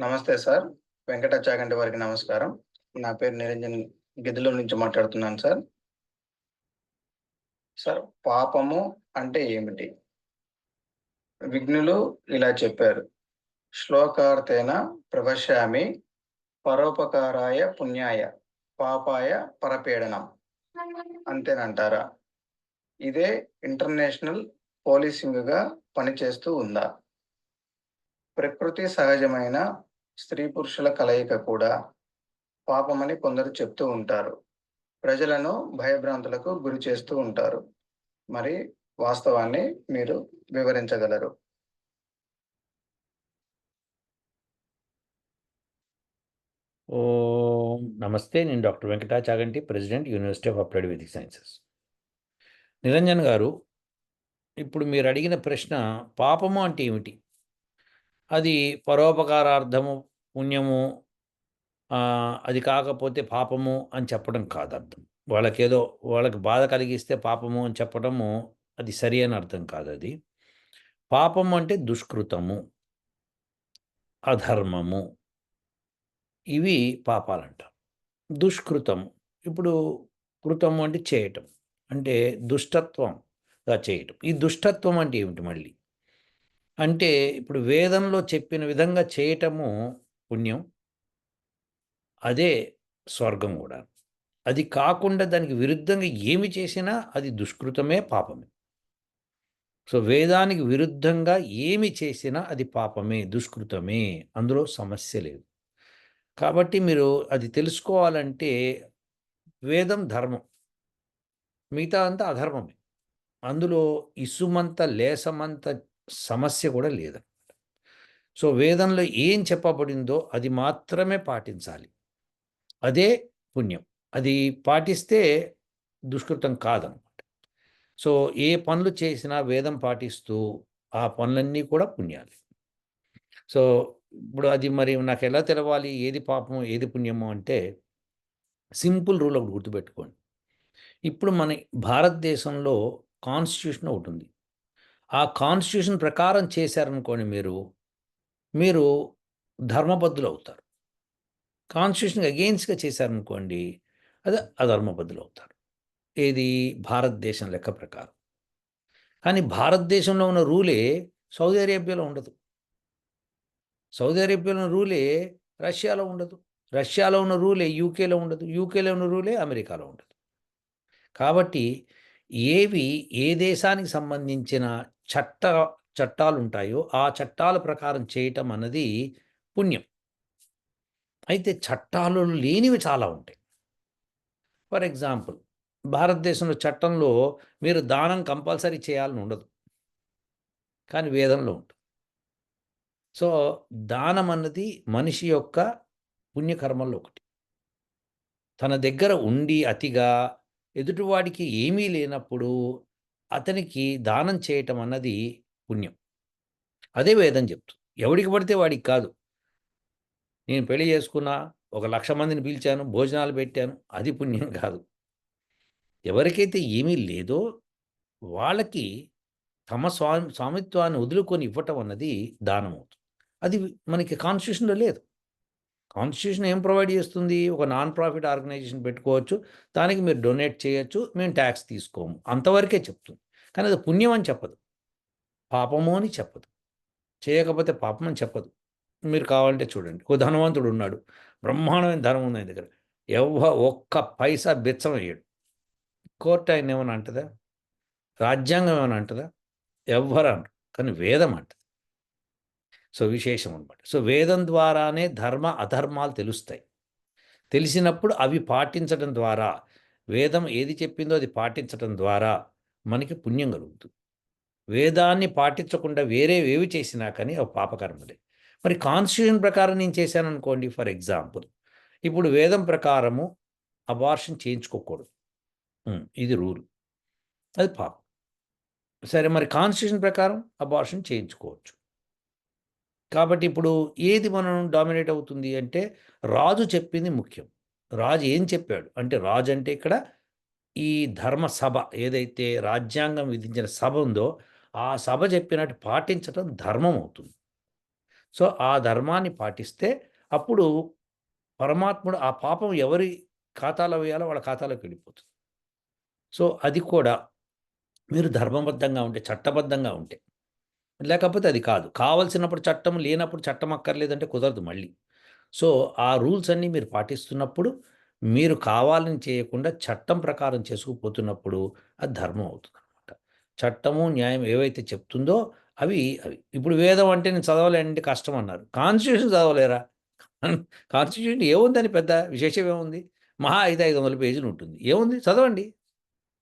నమస్తే సార్. వెంకట చాగంటి వారికి నమస్కారం. నా పేరు నిరంజన్ గిద్దలూరు నుంచి మాట్లాడుతున్నాను సార్. సార్ పాపము అంటే ఏమిటి? విఘ్నులు ఇలా చెప్పారు. శ్లోకార్థేన ప్రభశామి పరోపకారాయ పుణ్యాయ పాపాయ పరపీడనం. అంతేనంటారా? ఇదే ఇంటర్నేషనల్ పోలీసింగ్గా పనిచేస్తూ ఉందా? ప్రకృతి సహజమైన స్త్రీ పురుషుల కలయిక కూడా పాపమని కొందరు చెప్తూ ఉంటారు. ప్రజలను భయభ్రాంతులకు గురి చేస్తూ ఉంటారు. మరి వాస్తవాన్ని మీరు వివరించగలరు. ఓ నమస్తే నేను doctor Venkata Chaganti president university of applied Vedic sciences. Niranjan garu ఇప్పుడు మీరు అడిగిన ప్రశ్న పాపము అంటే ఏమిటి? అది పరోపకారార్థము పుణ్యము అది కాకపోతే పాపము అని చెప్పడం కాదు అర్థం వాళ్ళకేదో వాళ్ళకి బాధ కలిగిస్తే పాపము అని చెప్పడము అది సరి అని అర్థం కాదు అది పాపం అంటే దుష్కృతము అధర్మము. ఇవి పాపాలంట. దుష్కృతం ఇప్పుడు కృతము అంటే చేయటం. అంటే దుష్టత్వంగా చేయటం. ఈ దుష్టత్వం అంటే ఏమిటి మళ్ళీ? అంటే ఇప్పుడు వేదంలో చెప్పిన విధంగా చేయటము పుణ్యం అదే స్వర్గం కూడా. అది కాకుండా దానికి విరుద్ధంగా ఏమి చేసినా అది దుష్కృతమే పాపమే. సో వేదానికి విరుద్ధంగా ఏమి చేసినా అది పాపమే దుష్కృతమే. అందులో సమస్య లేదు. కాబట్టి మీరు అది తెలుసుకోవాలంటే వేదం ధర్మం. మిగతా అంతా అధర్మమే. అందులో ఇసుమంత లేసమంత సమస్య కూడా లేదన్నమాట సో వేదంలో ఏం చెప్పబడిందో అది మాత్రమే పాటించాలి. అదే పుణ్యం. అది పాటిస్తే దుష్కృతం కాదనమాట. సో ఏ పనులు చేసినా వేదం పాటిస్తూ ఆ పనులన్నీ కూడా పుణ్యాలు. సో ఇప్పుడు అది మరి నాకు ఎలా తెలవాలి? ఏది పాపము ఏది పుణ్యము అంటే సింపుల్ రూల్ ఒకటి గుర్తుపెట్టుకోండి. ఇప్పుడు మన భారతదేశంలో కాన్స్టిట్యూషన్ ఒకటి ఉంది. ఆ కాన్స్టిట్యూషన్ ప్రకారం చేశారనుకోండి మీరు మీరు ధర్మబద్ధులు అవుతారు కాన్స్టిట్యూషన్కి అగెయిన్స్ట్గా చేశారనుకోండి అది అధర్మబద్ధులు అవుతారు ఏది? భారతదేశం లెక్క ప్రకారం. కానీ భారతదేశంలో ఉన్న రూలే సౌదీ అరేబియాలో ఉండదు. సౌదీ అరేబియాలో ఉన్న రూలే రష్యాలో ఉండదు. రష్యాలో ఉన్న రూలే యూకేలో ఉండదు. యూకేలో ఉన్న రూలే అమెరికాలో ఉండదు. కాబట్టి ఏవి ఏ దేశానికి సంబంధించిన చట్ట చట్టాలు ఉంటాయో ఆ చట్టాల ప్రకారం చేయటం అన్నది పుణ్యం. అయితే చట్టాలు లేనివి చాలా ఉంటాయి. ఫర్ ఎగ్జాంపుల్ భారతదేశంలో చట్టంలో మీరు దానం కంపల్సరీ చేయాలని ఉండదు. కానీ వేదంలో ఉంటుంది. సో దానం అన్నది మనిషి యొక్క పుణ్యకర్మల్లో ఒకటి. తన దగ్గర ఉండి అతిగా ఎదుటివాడికి ఏమీ లేనప్పుడు అతనికి దానం చేయటం అన్నది పుణ్యం. అదే వేదం చెప్తుంది ఎవడికి పడితే వాడికి కాదు. నేను పెళ్ళి చేసుకున్నా ఒక లక్ష మందిని పిలిచాను భోజనాలు పెట్టాను అది పుణ్యం కాదు. ఎవరికైతే ఏమీ లేదో వాళ్ళకి తమ స్వా స్వామిత్వాన్ని వదులుకొని ఇవ్వటం అన్నది దానం అవుతుంది అది మనకి కాన్స్టిట్యూషన్లో లేదు. కాన్స్టిట్యూషన్ ఏం ప్రొవైడ్ చేస్తుంది? ఒక నాన్ ప్రాఫిట్ ఆర్గనైజేషన్ పెట్టుకోవచ్చు. దానికి మీరు డొనేట్ చేయొచ్చు. మేము ట్యాక్స్ తీసుకోము. అంతవరకే చెప్తుంది. కానీ అది పుణ్యం అని చెప్పదు. పాపము అని చెప్పదు. చేయకపోతే పాపం అని చెప్పదు. మీరు కావాలంటే చూడండి. ఓ ధనవంతుడు ఉన్నాడు. బ్రహ్మాండమైన ధనం ఉంది ఆయన దగ్గర. ఎవ్వ ఒక్క పైసా బిచ్చం వేయడు. కోర్టు ఆయన ఏమైనా అంటదా? రాజ్యాంగం ఏమైనా అంటదా? ఎవ్వరు అనరు. కానీ వేదం అంటది సో విశేషం అనమాట సో వేదం ద్వారానే ధర్మ అధర్మాలు తెలుస్తాయి. తెలిసినప్పుడు అవి పాటించడం ద్వారా వేదం ఏది చెప్పిందో అది పాటించడం ద్వారా మనకి పుణ్యం కలుగుతుంది. వేదాన్ని పాటించకుండా వేరే ఏవి చేసినా కానీ అవి పాపకర్మలే. మరి కాన్స్టిట్యూషన్ ప్రకారం నేను చేశాను అనుకోండి ఫర్ ఎగ్జాంపుల్ ఇప్పుడు వేదం ప్రకారము అబార్షన్ చేయించుకోకూడదు. ఇది రూల్. అది పాపం. సరే మరి కాన్స్టిట్యూషన్ ప్రకారం అబార్షన్ చేయించుకోవచ్చు. కాబట్టి ఇప్పుడు ఏది మనం డామినేట్ అవుతుంది అంటే రాజు చెప్పింది ముఖ్యం. రాజు ఏం చెప్పాడు? అంటే రాజు అంటే ఇక్కడ ఈ ధర్మ సభ ఏదైతే రాజ్యాంగం విధించిన సభ ఉందో ఆ సభ చెప్పినట్టు పాటించడం ధర్మం అవుతుంది. సో ఆ ధర్మాన్ని పాటిస్తే అప్పుడు పరమాత్ముడు ఆ పాపం ఎవరి ఖాతాలో వేయాలో వాళ్ళ ఖాతాలోకి వెళ్ళిపోతుంది. సో అది కూడా మీరు ధర్మబద్ధంగా ఉంటే చట్టబద్ధంగా ఉంటే లేకపోతే అది కాదు. కావలసినప్పుడు చట్టం లేనప్పుడు చట్టం అక్కర్లేదంటే కుదరదు మళ్ళీ. సో ఆ రూల్స్ అన్నీ మీరు పాటిస్తున్నప్పుడు మీరు కావాలని చేయకుండా చట్టం ప్రకారం చేసుకుపోతున్నప్పుడు అది ధర్మం అవుతుంది అనమాట చట్టము న్యాయం ఏవైతే చెప్తుందో అవి అవి. ఇప్పుడు వేదం అంటే నేను చదవలేనంటే కష్టం అన్నారు. కాన్స్టిట్యూషన్ చదవలేరా? కాన్స్టిట్యూషన్ ఏముందని పెద్ద విశేషం ఏముంది? మహా ఐదు ఐదు వందల పేజీలు ఉంటుంది. ఏముంది? చదవండి.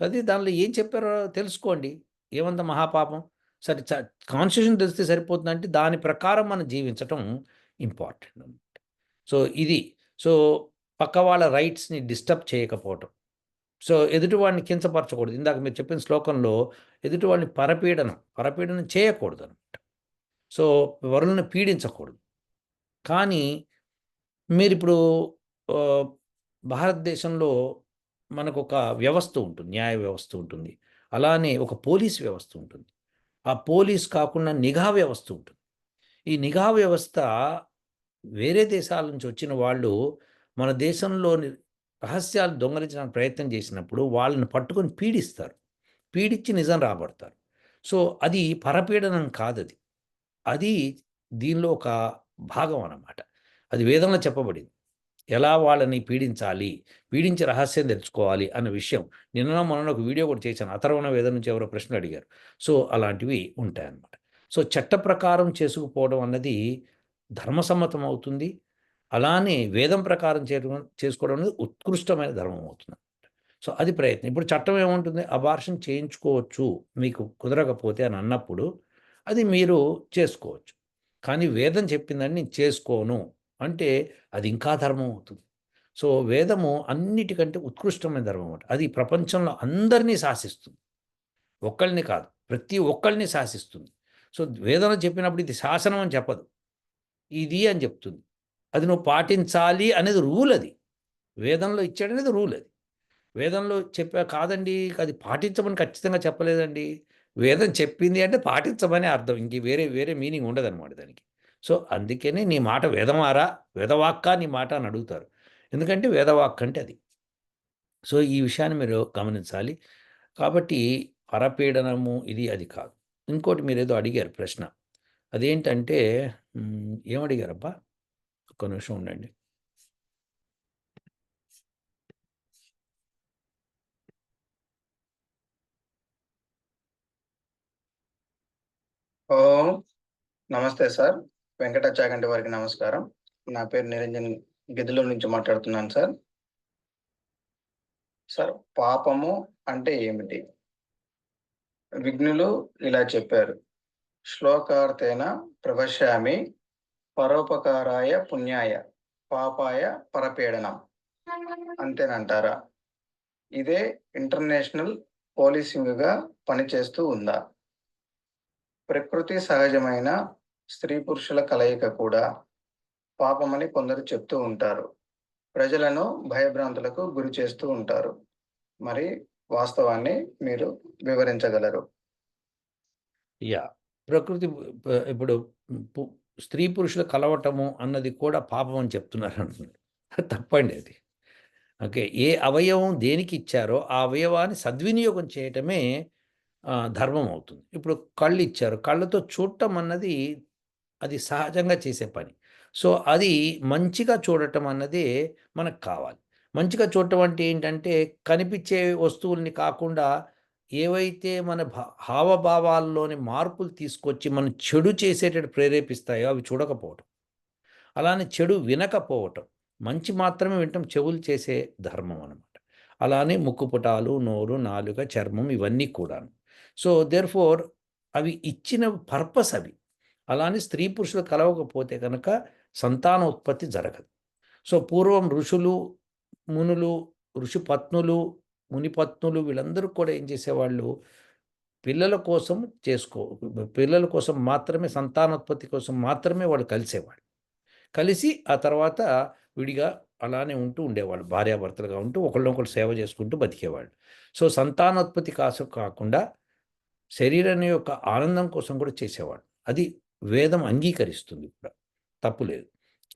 చదివి దానిలో ఏం చెప్పారో తెలుసుకోండి. ఏమంత మహాపాపం? సరే కాన్స్టిట్యూషన్ తెలిస్తే సరిపోతుందంటే దాని ప్రకారం మనం జీవించటం ఇంపార్టెంట్ అనమాట సో ఇది. సో పక్క వాళ్ళ రైట్స్ని డిస్టర్బ్ చేయకపోవటం. సో ఎదుటివాడిని కించపరచకూడదు. ఇందాక మీరు చెప్పిన శ్లోకంలో ఎదుటివాడిని పరపీడనం పరపీడనం చేయకూడదు అనమాట సో వరులను పీడించకూడదు. కానీ మీరు ఇప్పుడు భారతదేశంలో మనకు ఒక వ్యవస్థ ఉంటుంది న్యాయ వ్యవస్థ ఉంటుంది. అలానే ఒక పోలీస్ వ్యవస్థ ఉంటుంది. ఆ పోలీస్ కాకుండా నిఘా వ్యవస్థ ఉంటుంది. ఈ నిఘా వ్యవస్థ వేరే దేశాల నుంచి వచ్చిన వాళ్ళు మన దేశంలోని రహస్యాలు దొంగలించడానికి ప్రయత్నం చేసినప్పుడు వాళ్ళని పట్టుకొని పీడిస్తారు. పీడించి నిజం రాబడతారు. సో అది పరపీడనం కాదది. అది దీనిలో ఒక భాగం అన్నమాట. అది వేదంలో చెప్పబడింది. ఎలా వాళ్ళని పీడించాలి పీడించి రహస్యం తెలుసుకోవాలి అన్న విషయం నిన్న మొన్న ఒక వీడియో కూడా చేశాను. అతర్వణ వేద నుంచి ఎవరో ప్రశ్నలు అడిగారు. సో అలాంటివి ఉంటాయన్నమాట. సో చట్ట ప్రకారం చేసుకుపోవడం అన్నది ధర్మసమ్మతం అవుతుంది అలానే వేదం ప్రకారం చేయడం చేసుకోవడం అనేది ఉత్కృష్టమైన ధర్మం అవుతుంది సో అది ప్రయత్నం. ఇప్పుడు చట్టం ఏముంటుంది? అబార్షన్ చేయించుకోవచ్చు మీకు కుదరకపోతే అని అన్నప్పుడు అది మీరు చేసుకోవచ్చు. కానీ వేదం చెప్పిందని నేను చేసుకోను. అంటే అది ఇంకా ధర్మం అవుతుంది. సో వేదము అన్నిటికంటే ఉత్కృష్టమైన ధర్మం అన్నమాట. అది ప్రపంచంలో అందరినీ శాసిస్తుంది. ఒక్కళ్ళని కాదు ప్రతి ఒక్కళ్ళని శాసిస్తుంది. సో వేదంలో చెప్పినప్పుడు ఇది శాసనం అని చెప్పదు. ఇది అని చెప్తుంది. అది నువ్వు పాటించాలి అనేది రూల్ అది. వేదంలో ఇచ్చాడనేది రూల్ అది. వేదంలో చెప్పా కాదండి అది పాటించమని ఖచ్చితంగా చెప్పలేదండి. వేదం చెప్పింది అంటే పాటించమనే అర్థం. ఇంక వేరే వేరే మీనింగ్ ఉండదు అనమాట దానికి. సో అందుకనే నీ మాట వేదమారా వేదవాక్క నీ మాట అని అడుగుతారు. ఎందుకంటే వేదవాక్ అంటే అది. సో ఈ విషయాన్ని మీరు గమనించాలి. కాబట్టి పరపీడనము ఇది అది కాదు. ఇంకోటి మీరు ఏదో అడిగారు ప్రశ్న. అదేంటంటే ఏమడిగారబ్బా? అడిగారబ్బా ఒక్క నిమిషం ఉండండి. నమస్తే సార్. వెంకట చాగంటి వారికి నమస్కారం. నా పేరు నిరంజన్ గిద్దలూరు నుంచి మాట్లాడుతున్నాను సార్. సార్ పాపము అంటే ఏమిటి? విఘ్నులు ఇలా చెప్పారు. శ్లోకార్థేన ప్రవశామి పరోపకారాయ పుణ్యాయ పాపాయ పరపీడనం. అంతేనంటారా? ఇదే ఇంటర్నేషనల్ పోలీసింగ్గా పనిచేస్తూ ఉందా? ప్రకృతి సహజమైన స్త్రీ పురుషుల కలయిక కూడా పాపమని కొందరు చెప్తూ ఉంటారు. ప్రజలను భయభ్రాంతులకు గురి చేస్తూ ఉంటారు. మరి వాస్తవాన్ని మీరు వివరించగలరు. యా ప్రకృతి ఇప్పుడు పు- స్త్రీ పురుషులు కలవటము అన్నది కూడా పాపం అని చెప్తున్నారు అంటున్నారు. తప్పండి అది. ఓకే ఏ అవయవం దేనికి ఇచ్చారో ఆ అవయవాన్ని సద్వినియోగం చేయటమే ధర్మం అవుతుంది. ఇప్పుడు కళ్ళు ఇచ్చారు. కళ్ళతో చూడటం అన్నది అది సహజంగా చేసే పని. సో అది మంచిగా చూడటం అన్నదే మనకు కావాలి. మంచిగా చూడటం అంటే ఏంటంటే కనిపించే వస్తువుల్ని కాకుండా ఏవైతే మన భా హావభావాల్లోని మార్పులు తీసుకొచ్చి మనం చెడు చేసేటట్టు ప్రేరేపిస్తాయో అవి చూడకపోవటం. అలానే చెడు వినకపోవటం. మంచి మాత్రమే వింటాం చెవులు చేసే ధర్మం అనమాట అలానే ముక్కుపుటాలు నోరు నాలుక చర్మం ఇవన్నీ కూడాను. సో దేర్ ఫోర్ అవి ఇచ్చిన పర్పస్ అవి. అలానే స్త్రీ పురుషులు కలవకపోతే కనుక సంతానోత్పత్తి జరగదు. సో పూర్వం ఋషులు మునులు ఋషిపత్నులు మునిపత్నులు వీళ్ళందరూ కూడా ఏం చేసేవాళ్ళు? పిల్లల కోసం చేసుకో పిల్లల కోసం మాత్రమే సంతానోత్పత్తి కోసం మాత్రమే వాళ్ళు కలిసేవాళ్ళు. కలిసి ఆ తర్వాత విడిగా అలానే ఉంటూ ఉండేవాళ్ళు భార్యాభర్తలుగా ఉంటూ ఒకళ్ళొకళ్ళు సేవ చేసుకుంటూ బతికేవాళ్ళు. సో సంతానోత్పత్తి కాసు కాకుండా శరీరం యొక్క ఆనందం కోసం కూడా చేసేవాడు అది వేదం అంగీకరిస్తుంది కూడా. తప్పు లేదు.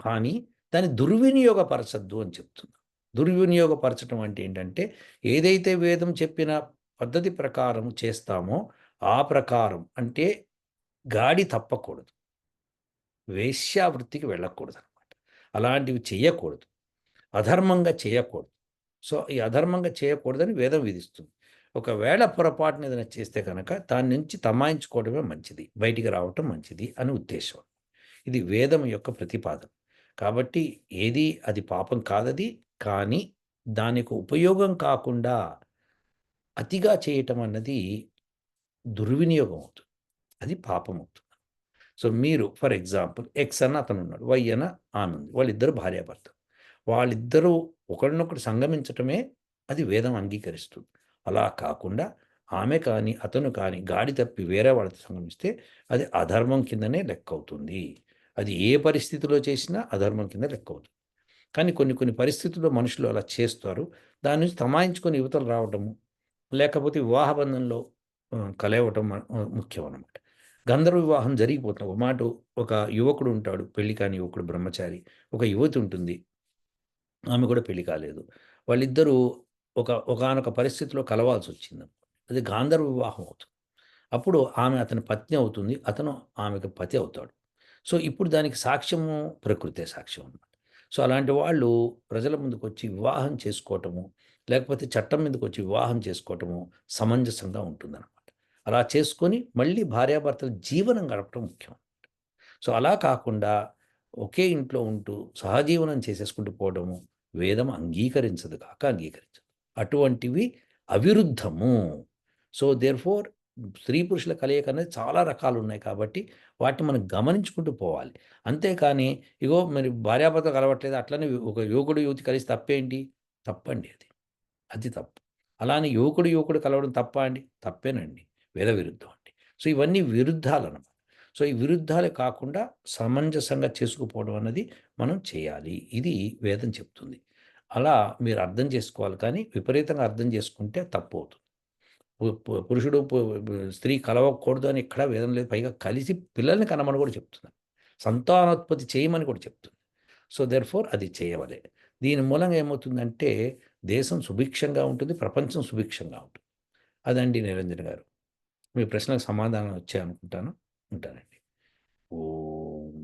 కానీ దాన్ని దుర్వినియోగపరచద్దు అని చెప్తుంది దుర్వినియోగపరచడం అంటే ఏంటంటే ఏదైతే వేదం చెప్పిన పద్ధతి ప్రకారం చేస్తామో ఆ ప్రకారం అంటే గాడి తప్పకూడదు. వేశ్యావృత్తికి వెళ్ళకూడదు అనమాట అలాంటివి చేయకూడదు. అధర్మంగా చేయకూడదు. సో ఈ అధర్మంగా చేయకూడదని వేదం విధిస్తుంది. ఒకవేళ పొరపాటున ఏదైనా చేస్తే కనుక దాని నుంచి తమాయించుకోవడమే మంచిది బయటికి రావటం మంచిది అని ఉద్దేశం. ఇది వేదం యొక్క ప్రతిపాదన కాబట్టి ఏది అది పాపం కాదది కానీ దానికి ఉపయోగం కాకుండా అతిగా చేయటం అన్నది దుర్వినియోగం అవుతుంది. అది పాపం అవుతుంది. సో మీరు ఫర్ ఎగ్జాంపుల్ ఎక్స్ అన్న అతను ఉన్నాడు వై అన్న ఆమె ఉంది వాళ్ళిద్దరు భార్యాభర్త వాళ్ళిద్దరూ ఒకరినొకరు సంగమించటమే అది వేదం అంగీకరిస్తుంది. అలా కాకుండా ఆమె కానీ అతను కానీ గాడి తప్పి వేరే వాళ్ళతో సంగమిస్తే అది అధర్మం కిందనే లెక్క అవుతుంది అది ఏ పరిస్థితిలో చేసినా అధర్మం కింద లెక్క అవుతుంది కానీ కొన్ని కొన్ని పరిస్థితుల్లో మనుషులు అలా చేస్తారు. దాని నుంచి తమాయించుకొని యువతలు రావటము లేకపోతే వివాహ బంధంలో కలవటం ముఖ్యం అన్నమాట గంధర్వ వివాహం జరిగిపోతుంది. ఒక మాట ఒక యువకుడు ఉంటాడు పెళ్ళి కాని యువకుడు బ్రహ్మచారి. ఒక యువతి ఉంటుంది. ఆమె కూడా పెళ్ళి కాలేదు. వాళ్ళిద్దరూ ఒక ఒకానొక పరిస్థితిలో కలవాల్సి వచ్చింది అది గాంధర్వ వివాహం అవుతుంది. అప్పుడు ఆమె అతని పత్ని అవుతుంది అతను ఆమెకు పతి అవుతాడు. సో ఇప్పుడు దానికి సాక్ష్యము ప్రకృతే సాక్ష్యం అన్నమాట. సో అలాంటి వాళ్ళు ప్రజల ముందుకు వచ్చి వివాహం చేసుకోవటము లేకపోతే చట్టం మీదకి వచ్చి వివాహం చేసుకోవటము సమంజసంగా ఉంటుందన్నమాట. అలా చేసుకొని మళ్ళీ భార్యాభర్తల జీవనం గడపడం ముఖ్యం సో అలా కాకుండా ఒకే ఇంట్లో ఉంటూ సహజీవనం చేసేసుకుంటూ పోవడము వేదం అంగీకరించదు కాక అంగీకరించదు. అటువంటివి అవిరుద్ధము. సో దేర్ ఫోర్ స్త్రీ పురుషుల కలయిక అనేది చాలా రకాలు ఉన్నాయి కాబట్టి వాటిని మనం గమనించుకుంటూ పోవాలి. అంతేకాని ఇగో మరి భార్యాభర్త కలవట్లేదు అట్లనే ఒక యువకుడు యువతి కలిసి తప్పేంటి? తప్పండి అది. అది తప్పు. అలానే యువకుడు యువకుడు కలవడం తప్ప అండి? తప్పేనండి. వేద విరుద్ధం అండి. సో ఇవన్నీ విరుద్ధాలు అనమాట సో ఈ విరుద్ధాలే కాకుండా సమంజసంగా చేసుకుపోవడం అన్నది మనం చేయాలి. ఇది వేదం చెప్తుంది. అలా మీరు అర్థం చేసుకోవాలి. కానీ విపరీతంగా అర్థం చేసుకుంటే తప్పు అవుతుంది పు- పు- పురుషుడు స్త్రీ కలవకూడదు అని ఎక్కడా వేదం లేదు. పైగా కలిసి పిల్లల్ని కనమని కూడా చెప్తున్నారు. సంతానోత్పత్తి చేయమని కూడా చెప్తుంది సో దెర్ ఫోర్ అది చేయవలే. దీని మూలంగా ఏమవుతుందంటే దేశం సుభిక్షంగా ఉంటుంది ప్రపంచం సుభిక్షంగా ఉంటుంది. అదండి నిరంజన్ గారు. మీ ప్రశ్నకు సమాధానం వచ్చాయనుకుంటాను. ఉంటానండి. ఓ